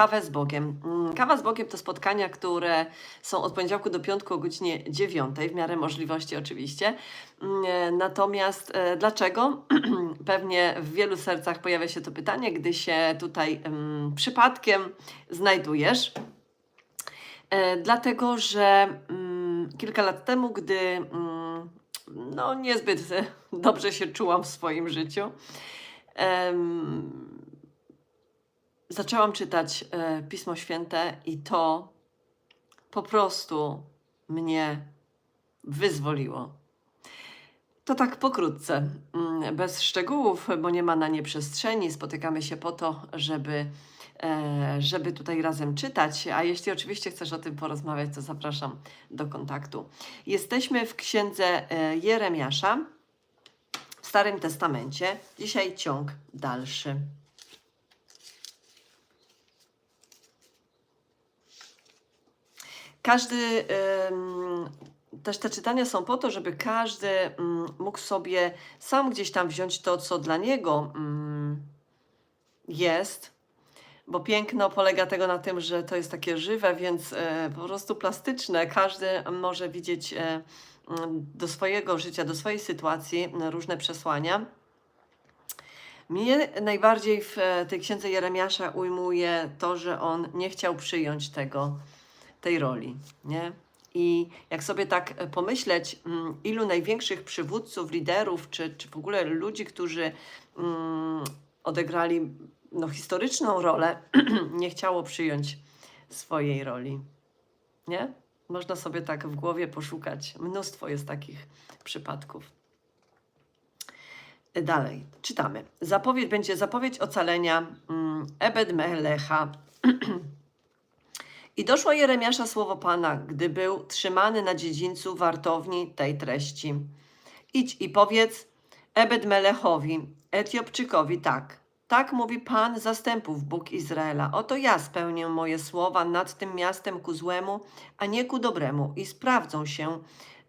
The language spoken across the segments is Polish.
kawę z Bogiem. Mm, Kawa z Bogiem to spotkania, które są od poniedziałku do piątku o godzinie 9, w miarę możliwości oczywiście. Mm, e, Natomiast e, dlaczego? Pewnie w wielu sercach pojawia się to pytanie, gdy się tutaj em, przypadkiem znajdujesz. E, dlatego, że mm, kilka lat temu, gdy mm, no, niezbyt dobrze się czułam w swoim życiu, zaczęłam czytać e, Pismo Święte i to po prostu mnie wyzwoliło. To tak pokrótce, mm, bez szczegółów, bo nie ma na nie przestrzeni. Spotykamy się po to, żeby, e, żeby tutaj razem czytać. A jeśli oczywiście chcesz o tym porozmawiać, to zapraszam do kontaktu. Jesteśmy w księdze e, Jeremiasza w Starym Testamencie. Dzisiaj ciąg dalszy. Każdy, też te czytania są po to, żeby każdy ym, mógł sobie sam gdzieś tam wziąć to, co dla niego ym, jest, bo piękno polega tego na tym, że to jest takie żywe, więc e, po prostu plastyczne. Każdy może widzieć e, mm, do swojego życia, do swojej sytuacji różne przesłania. Mnie najbardziej w e, tej księdze Jeremiasza ujmuje to, że on nie chciał przyjąć tego, tej roli, nie? I jak sobie tak e, pomyśleć, mm, ilu największych przywódców, liderów, czy, czy w ogóle ludzi, którzy mm, odegrali no, historyczną rolę, nie chciało przyjąć swojej roli, nie? Można sobie tak w głowie poszukać. Mnóstwo jest takich przypadków. Dalej, czytamy. Zapowiedź będzie zapowiedź ocalenia mm, Ebed Melecha. I doszło Jeremiasza słowo Pana, gdy był trzymany na dziedzińcu wartowni tej treści. Idź i powiedz Ebed Melechowi, Etiopczykowi tak. Tak mówi Pan zastępów, Bóg Izraela. Oto ja spełnię moje słowa nad tym miastem ku złemu, a nie ku dobremu i sprawdzą się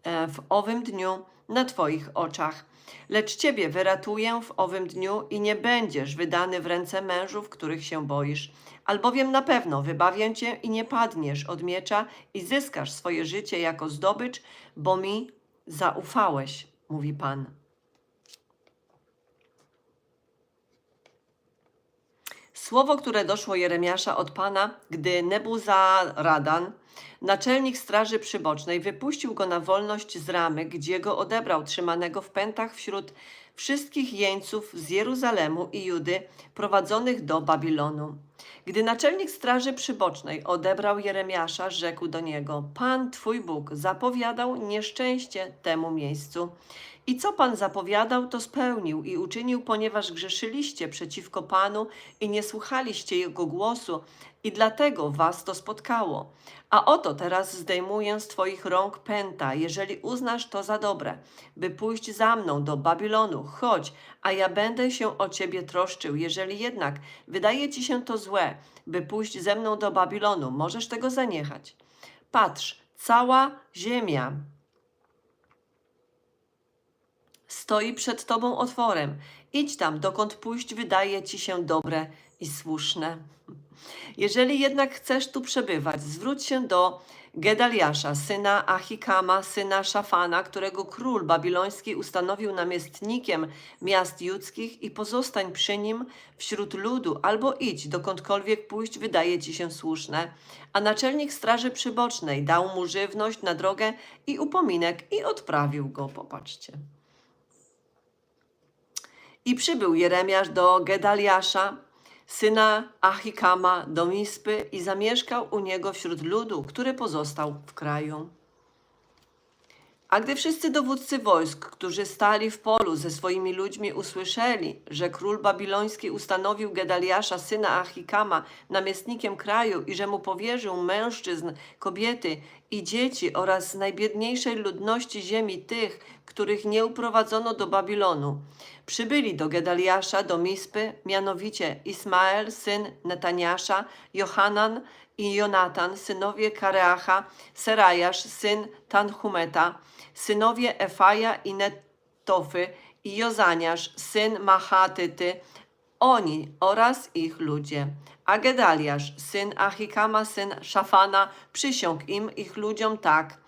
e, w owym dniu na Twoich oczach. Lecz Ciebie wyratuję w owym dniu i nie będziesz wydany w ręce mężów, których się boisz. Albowiem na pewno wybawię Cię i nie padniesz od miecza i zyskasz swoje życie jako zdobycz, bo mi zaufałeś, mówi Pan. Słowo, które doszło Jeremiasza od Pana, gdy Nebuzaradan, naczelnik straży przybocznej, wypuścił go na wolność z ramy, gdzie go odebrał trzymanego w pętach wśród wszystkich jeńców z Jeruzalemu i Judy prowadzonych do Babilonu. Gdy naczelnik straży przybocznej odebrał Jeremiasza, rzekł do niego: Pan twój Bóg zapowiadał nieszczęście temu miejscu. I co Pan zapowiadał, to spełnił i uczynił, ponieważ grzeszyliście przeciwko Panu i nie słuchaliście Jego głosu, i dlatego was to spotkało. A oto teraz zdejmuję z Twoich rąk pęta, jeżeli uznasz to za dobre, by pójść za mną do Babilonu, chodź, a ja będę się o Ciebie troszczył. Jeżeli jednak wydaje Ci się to złe, by pójść ze mną do Babilonu, możesz tego zaniechać. Patrz, cała ziemia stoi przed Tobą otworem. Idź tam, dokąd pójść wydaje Ci się dobre i słuszne. Jeżeli jednak chcesz tu przebywać, zwróć się do Gedaliasza, syna Achikama, syna Szafana, którego król babiloński ustanowił namiestnikiem miast judzkich i pozostań przy nim wśród ludu, albo idź, dokądkolwiek pójść wydaje ci się słuszne. A naczelnik straży przybocznej dał mu żywność na drogę i upominek i odprawił go. Popatrzcie. I przybył Jeremiasz do Gedaliasza, syna Achikama, do Mispy i zamieszkał u niego wśród ludu, który pozostał w kraju. A gdy wszyscy dowódcy wojsk, którzy stali w polu ze swoimi ludźmi, usłyszeli, że król babiloński ustanowił Gedaliasza, syna Achikama, namiestnikiem kraju i że mu powierzył mężczyzn, kobiety i dzieci oraz z najbiedniejszej ludności ziemi tych, których nie uprowadzono do Babilonu, przybyli do Gedaliasza, do Mispy, mianowicie Ismael, syn Netaniasza, Johanan i Jonatan, synowie Kareacha, Serajasz, syn Tanhumeta, synowie Efaja i Netofy i Jozaniasz, syn Machatyty, oni oraz ich ludzie. A Gedaliasz, syn Achikama, syn Szafana, przysiągł im, ich ludziom tak.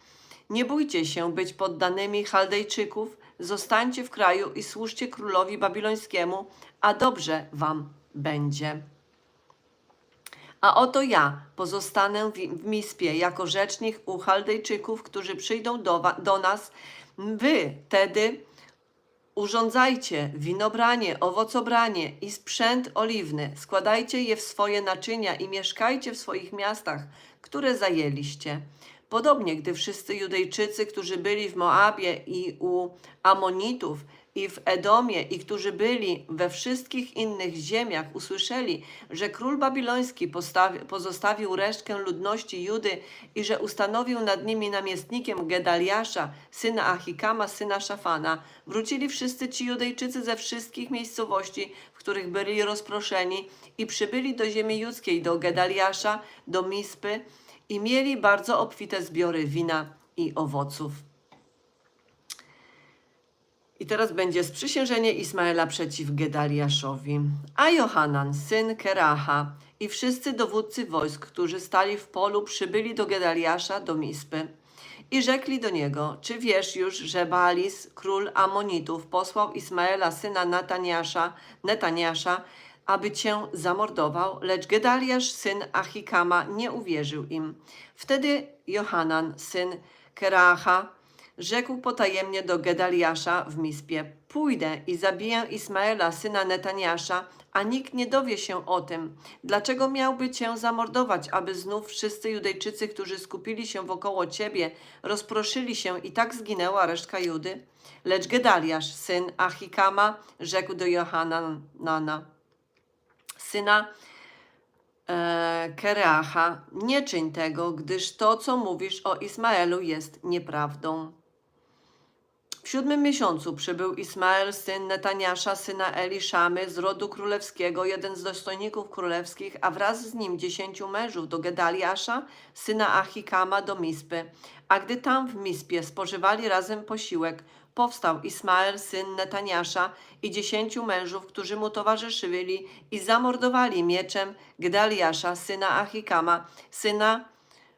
Nie bójcie się być poddanymi Chaldejczyków, zostańcie w kraju i służcie królowi babilońskiemu, a dobrze wam będzie. A oto ja pozostanę w, Mispie jako rzecznik u Chaldejczyków, którzy przyjdą do, do nas. Wy tedy urządzajcie winobranie, owocobranie i sprzęt oliwny. Składajcie je w swoje naczynia i mieszkajcie w swoich miastach, które zajęliście. Podobnie, gdy wszyscy Judejczycy, którzy byli w Moabie i u Amonitów i w Edomie i którzy byli we wszystkich innych ziemiach, usłyszeli, że król babiloński pozostawił resztkę ludności Judy i że ustanowił nad nimi namiestnikiem Gedaliasza, syna Achikama, syna Szafana, wrócili wszyscy ci Judejczycy ze wszystkich miejscowości, w których byli rozproszeni i przybyli do ziemi judzkiej, do Gedaliasza, do Mispy i mieli bardzo obfite zbiory wina i owoców. I teraz będzie sprzysiężenie Ismaela przeciw Gedaliaszowi. A Johanan, syn Keraha i wszyscy dowódcy wojsk, którzy stali w polu, przybyli do Gedaliasza, do Mispy. I rzekli do niego, czy wiesz już, że Baalis, król Amonitów, posłał Ismaela, syna Nataniasza, Netaniasza, aby cię zamordował, lecz Gedaliasz, syn Achikama, nie uwierzył im. Wtedy Johanan, syn Keraha, rzekł potajemnie do Gedaliasza w Mispie: Pójdę i zabiję Ismaela, syna Netaniasza, a nikt nie dowie się o tym. Dlaczego miałby cię zamordować, aby znów wszyscy Judejczycy, którzy skupili się wokoło ciebie, rozproszyli się i tak zginęła resztka Judy? Lecz Gedaliasz, syn Achikama, rzekł do Johanana, syna e, Kereacha, nie czyń tego, gdyż to, co mówisz o Ismaelu, jest nieprawdą. W siódmym miesiącu przybył Ismael, syn Netaniasza, syna Eliszamy, z rodu królewskiego, jeden z dostojników królewskich, a wraz z nim dziesięciu mężów do Gedaliasza, syna Achikama, do Mispy. A gdy tam w Mispie spożywali razem posiłek, powstał Ismael, syn Netaniasza i dziesięciu mężów, którzy mu towarzyszyli i zamordowali mieczem Gedaliasza, syna Achikama, syna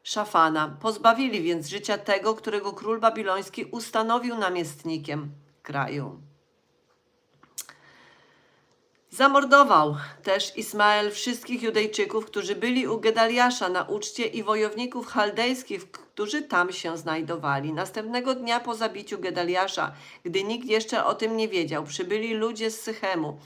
Szafana. Pozbawili więc życia tego, którego król babiloński ustanowił namiestnikiem kraju. Zamordował też Ismael wszystkich Judejczyków, którzy byli u Gedaliasza na uczcie i wojowników chaldejskich, którzy tam się znajdowali. Następnego dnia po zabiciu Gedaliasza, gdy nikt jeszcze o tym nie wiedział, przybyli ludzie z Sychemu,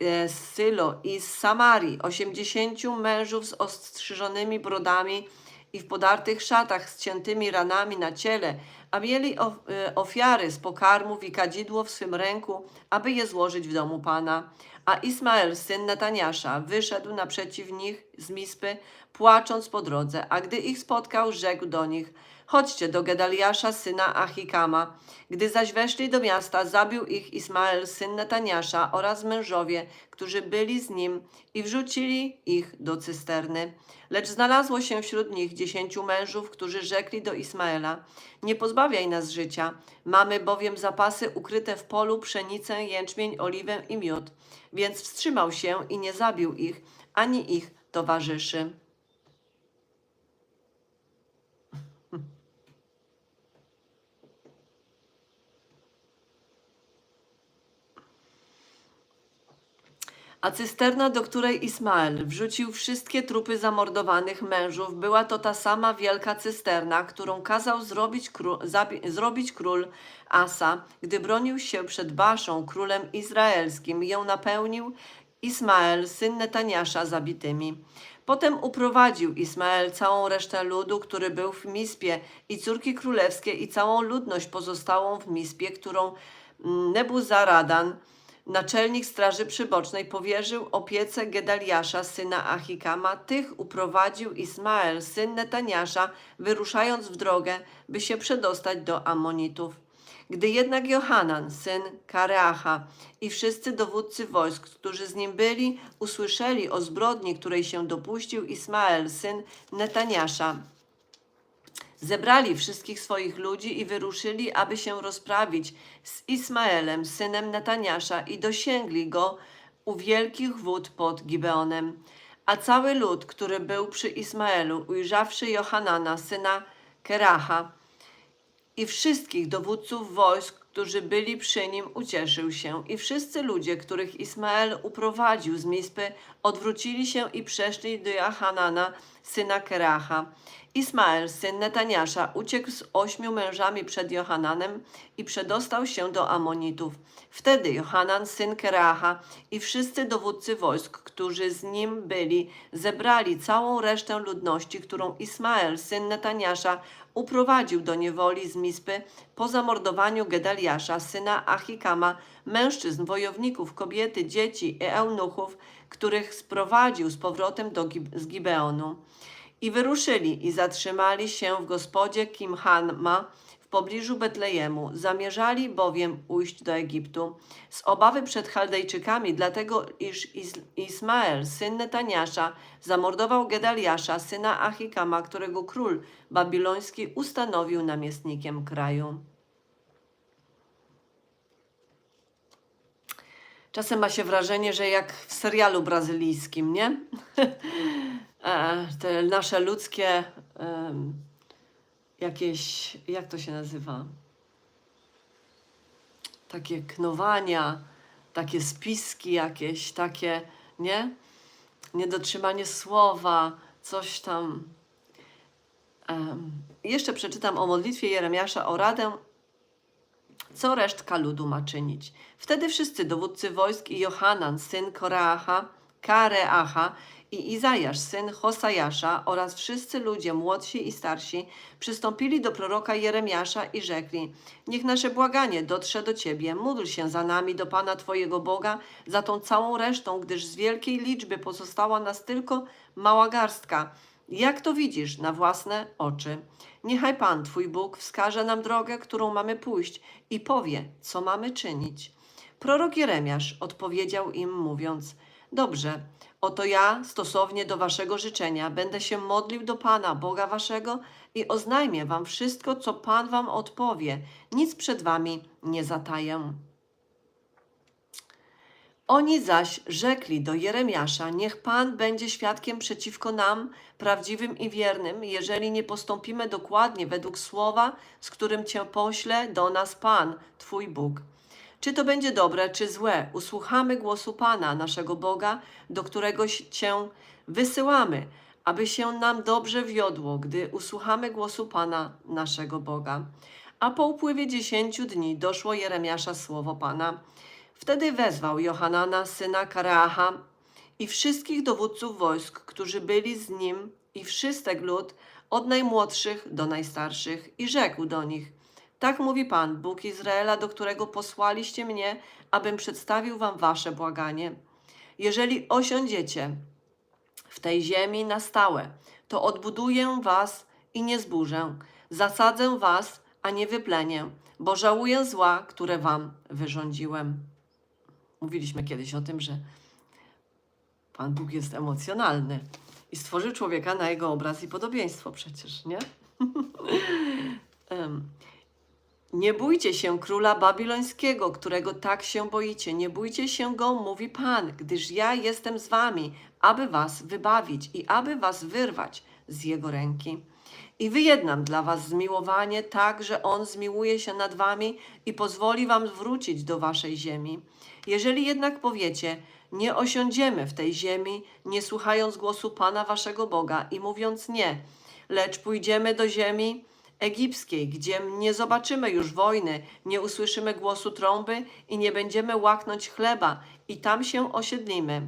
e, z Sylo i z Samarii, osiemdziesięciu mężów z ostrzyżonymi brodami i w podartych szatach z ciętymi ranami na ciele, a mieli e, ofiary z pokarmów i kadzidło w swym ręku, aby je złożyć w domu Pana. A Ismael, syn Netaniasza, wyszedł naprzeciw nich z Mispy, płacząc po drodze, a gdy ich spotkał, rzekł do nich, chodźcie do Gedaliasza, syna Achikama. Gdy zaś weszli do miasta, zabił ich Ismael, syn Netaniasza oraz mężowie, którzy byli z nim i wrzucili ich do cysterny. Lecz znalazło się wśród nich dziesięciu mężów, którzy rzekli do Ismaela, nie pozbawiaj nas życia, mamy bowiem zapasy ukryte w polu, pszenicę, jęczmień, oliwę i miód. Więc wstrzymał się i nie zabił ich, ani ich towarzyszy. A cysterna, do której Ismael wrzucił wszystkie trupy zamordowanych mężów, była to ta sama wielka cysterna, którą kazał zrobić król, zrobić król Asa, gdy bronił się przed Baszą, królem izraelskim. Ją napełnił Ismael, syn Netaniasza, zabitymi. Potem uprowadził Ismael całą resztę ludu, który był w Mispie, i córki królewskie, i całą ludność pozostałą w Mispie, którą mm, Nebuzaradan, naczelnik Straży Przybocznej, powierzył opiece Gedaliasza, syna Achikama. Tych uprowadził Ismael, syn Netaniasza, wyruszając w drogę, by się przedostać do Amonitów. Gdy jednak Johanan, syn Kareacha i wszyscy dowódcy wojsk, którzy z nim byli, usłyszeli o zbrodni, której się dopuścił Ismael, syn Netaniasza, zebrali wszystkich swoich ludzi i wyruszyli, aby się rozprawić z Ismaelem, synem Netaniasza i dosięgli go u wielkich wód pod Gibeonem. A cały lud, który był przy Ismaelu, ujrzawszy Johanana, syna Keracha, i wszystkich dowódców wojsk, którzy byli przy nim, ucieszył się. I wszyscy ludzie, których Ismael uprowadził z Mispy, odwrócili się i przeszli do Johanana, syna Keracha. Ismael, syn Netaniasza, uciekł z ośmiu mężami przed Johananem i przedostał się do Amonitów. Wtedy Johanan, syn Keracha i wszyscy dowódcy wojsk, którzy z nim byli, zebrali całą resztę ludności, którą Ismael, syn Netaniasza, uprowadził do niewoli z Mispy po zamordowaniu Gedaliasza, syna Achikama, mężczyzn, wojowników, kobiety, dzieci i eunuchów, których sprowadził z powrotem do z Gibeonu. I wyruszyli i zatrzymali się w gospodzie Kimhanma w pobliżu Betlejemu. Zamierzali bowiem ujść do Egiptu z obawy przed Chaldejczykami, dlatego iż Is- Ismael, syn Netaniasza, zamordował Gedaliasza, syna Achikama, którego król babiloński ustanowił namiestnikiem kraju. Czasem ma się wrażenie, że jak w serialu brazylijskim, nie? E, Te nasze ludzkie jakieś, jak to się nazywa? Takie knowania, takie spiski jakieś, takie, nie? Niedotrzymanie słowa, coś tam. Jeszcze przeczytam o modlitwie Jeremiasza o radę co resztka ludu ma czynić. Wtedy wszyscy dowódcy wojsk i Johanan, syn Koreacha, Kareacha i Izajasz, syn Hosajasza oraz wszyscy ludzie młodsi i starsi przystąpili do proroka Jeremiasza i rzekli Niech nasze błaganie dotrze do Ciebie, módl się za nami do Pana Twojego Boga, za tą całą resztą, gdyż z wielkiej liczby pozostała nas tylko mała garstka. Jak to widzisz na własne oczy? Niechaj Pan, Twój Bóg, wskaże nam drogę, którą mamy pójść i powie, co mamy czynić. Prorok Jeremiasz odpowiedział im, mówiąc: Dobrze, oto ja, stosownie do Waszego życzenia, będę się modlił do Pana, Boga Waszego, i oznajmię Wam wszystko, co Pan Wam odpowie. Nic przed Wami nie zataję. Oni zaś rzekli do Jeremiasza: Niech Pan będzie świadkiem przeciwko nam, prawdziwym i wiernym, jeżeli nie postąpimy dokładnie według słowa, z którym Cię pośle do nas Pan, Twój Bóg. Czy to będzie dobre, czy złe, usłuchamy głosu Pana, naszego Boga, do którego Cię wysyłamy, aby się nam dobrze wiodło, gdy usłuchamy głosu Pana, naszego Boga. A po upływie dziesięciu dni doszło Jeremiasza słowo Pana. Wtedy wezwał Johanana, syna Kareacha i wszystkich dowódców wojsk, którzy byli z nim i wszystek lud, od najmłodszych do najstarszych i rzekł do nich, tak mówi Pan, Bóg Izraela, do którego posłaliście mnie, abym przedstawił wam wasze błaganie. Jeżeli osiądziecie w tej ziemi na stałe, to odbuduję was i nie zburzę, zasadzę was, a nie wyplenię, bo żałuję zła, które wam wyrządziłem. Mówiliśmy kiedyś o tym, że Pan Bóg jest emocjonalny i stworzył człowieka na jego obraz i podobieństwo przecież, nie? Nie bójcie się króla babilońskiego, którego tak się boicie. Nie bójcie się go, mówi Pan, gdyż ja jestem z wami, aby was wybawić i aby was wyrwać z jego ręki. I wyjednam dla was zmiłowanie tak, że on zmiłuje się nad wami i pozwoli wam wrócić do waszej ziemi. Jeżeli jednak powiecie, nie osiądziemy w tej ziemi, nie słuchając głosu Pana waszego Boga i mówiąc nie, lecz pójdziemy do ziemi egipskiej, gdzie nie zobaczymy już wojny, nie usłyszymy głosu trąby i nie będziemy łaknąć chleba i tam się osiedlimy.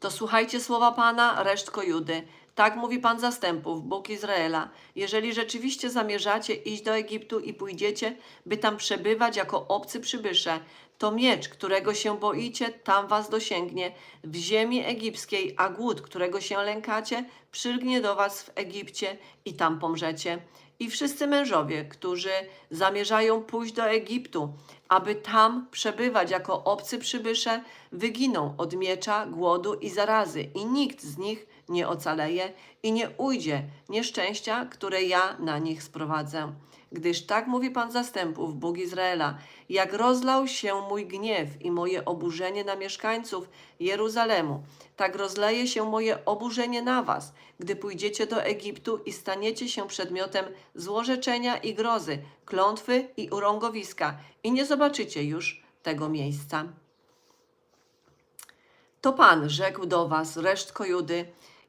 To słuchajcie słowa Pana, resztko Judy. Tak mówi Pan zastępów, Bóg Izraela. Jeżeli rzeczywiście zamierzacie iść do Egiptu i pójdziecie, by tam przebywać jako obcy przybysze, to miecz, którego się boicie, tam was dosięgnie w ziemi egipskiej, a głód, którego się lękacie, przylgnie do was w Egipcie i tam pomrzecie. I wszyscy mężowie, którzy zamierzają pójść do Egiptu, aby tam przebywać jako obcy przybysze, wyginą od miecza, głodu i zarazy, i nikt z nich nie ocaleje i nie ujdzie nieszczęścia, które ja na nich sprowadzę. Gdyż tak mówi Pan zastępów, Bóg Izraela, jak rozlał się mój gniew i moje oburzenie na mieszkańców Jeruzalemu, tak rozleje się moje oburzenie na was, gdy pójdziecie do Egiptu i staniecie się przedmiotem złorzeczenia i grozy, klątwy i urągowiska i nie zobaczycie już tego miejsca. To Pan rzekł do was, resztko Judy,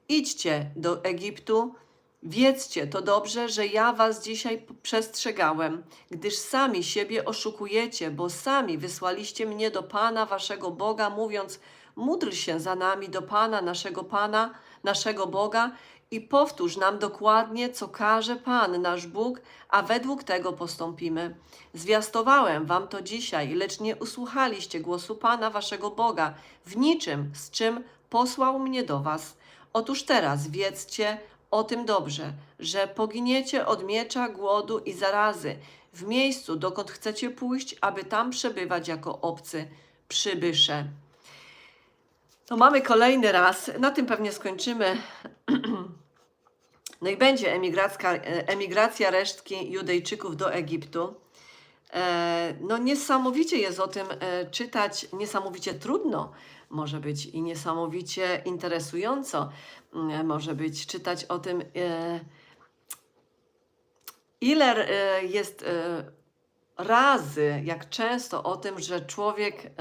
idźcie do Egiptu, wiedzcie to dobrze, że ja was dzisiaj przestrzegałem, gdyż sami siebie oszukujecie, bo sami wysłaliście mnie do Pana waszego Boga, mówiąc, módl się za nami do Pana naszego Pana, naszego Boga i powtórz nam dokładnie, co każe Pan, nasz Bóg, a według tego postąpimy. Zwiastowałem wam to dzisiaj, lecz nie usłuchaliście głosu Pana waszego Boga w niczym, z czym posłał mnie do was. Otóż teraz wiedzcie o tym dobrze, że poginiecie od miecza, głodu i zarazy w miejscu, dokąd chcecie pójść, aby tam przebywać jako obcy przybysze. To mamy kolejny raz, na tym pewnie skończymy. No i będzie e, emigracja resztki Judejczyków do Egiptu. E, No niesamowicie jest o tym e, czytać, niesamowicie trudno może być i niesamowicie interesująco mm, może być czytać o tym, e, ile e, jest e, razy, jak często o tym, że człowiek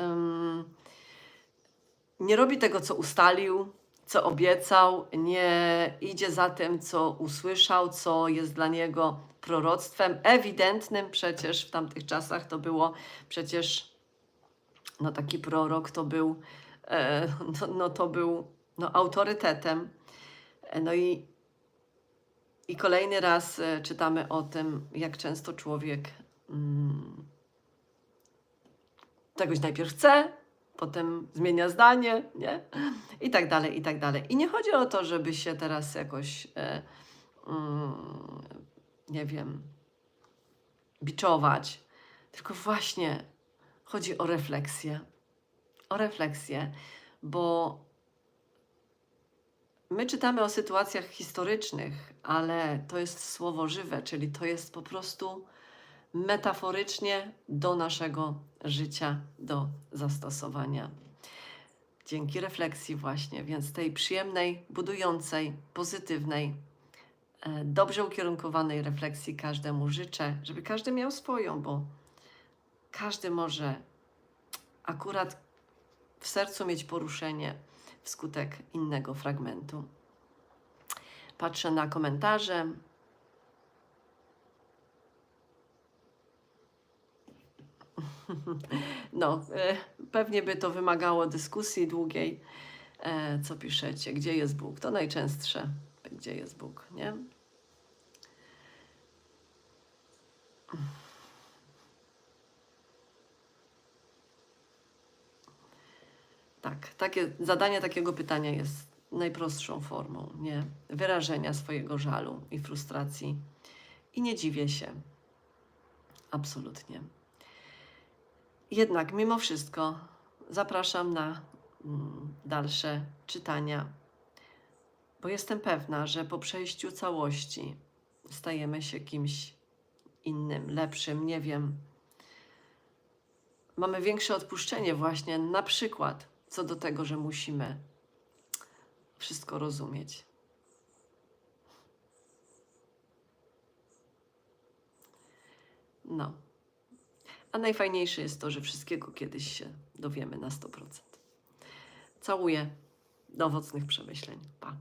nie robi tego, co ustalił, co obiecał, nie idzie za tym, co usłyszał, co jest dla niego proroctwem ewidentnym. Przecież w tamtych czasach to było przecież no taki prorok to był, no, no to był no, autorytetem. E, No i, i kolejny raz e, czytamy o tym, jak często człowiek mm, czegoś najpierw chce, potem zmienia zdanie, nie? I tak dalej, i tak dalej. I nie chodzi o to, żeby się teraz jakoś, e, mm, nie wiem, biczować, tylko właśnie chodzi o refleksję. O refleksję, bo my czytamy o sytuacjach historycznych, ale to jest słowo żywe, czyli to jest po prostu metaforycznie do naszego życia, do zastosowania. Dzięki refleksji, właśnie, więc tej przyjemnej, budującej, pozytywnej, e, dobrze ukierunkowanej refleksji każdemu życzę, żeby każdy miał swoją, bo każdy może akurat w sercu mieć poruszenie wskutek innego fragmentu. Patrzę na komentarze. No, e, pewnie by to wymagało dyskusji długiej. E, co piszecie? Gdzie jest Bóg? To najczęstsze. Gdzie jest Bóg, nie? Tak, takie, zadanie takiego pytania jest najprostszą formą, nie? Wyrażenia swojego żalu i frustracji. I nie dziwię się. Absolutnie. Jednak mimo wszystko zapraszam na mm, dalsze czytania, bo jestem pewna, że po przejściu całości stajemy się kimś innym, lepszym, nie wiem. Mamy większe odpuszczenie, właśnie na przykład co do tego, że musimy wszystko rozumieć. No. A najfajniejsze jest to, że wszystkiego kiedyś się dowiemy na 100%. Całuję. Do owocnych przemyśleń. Pa.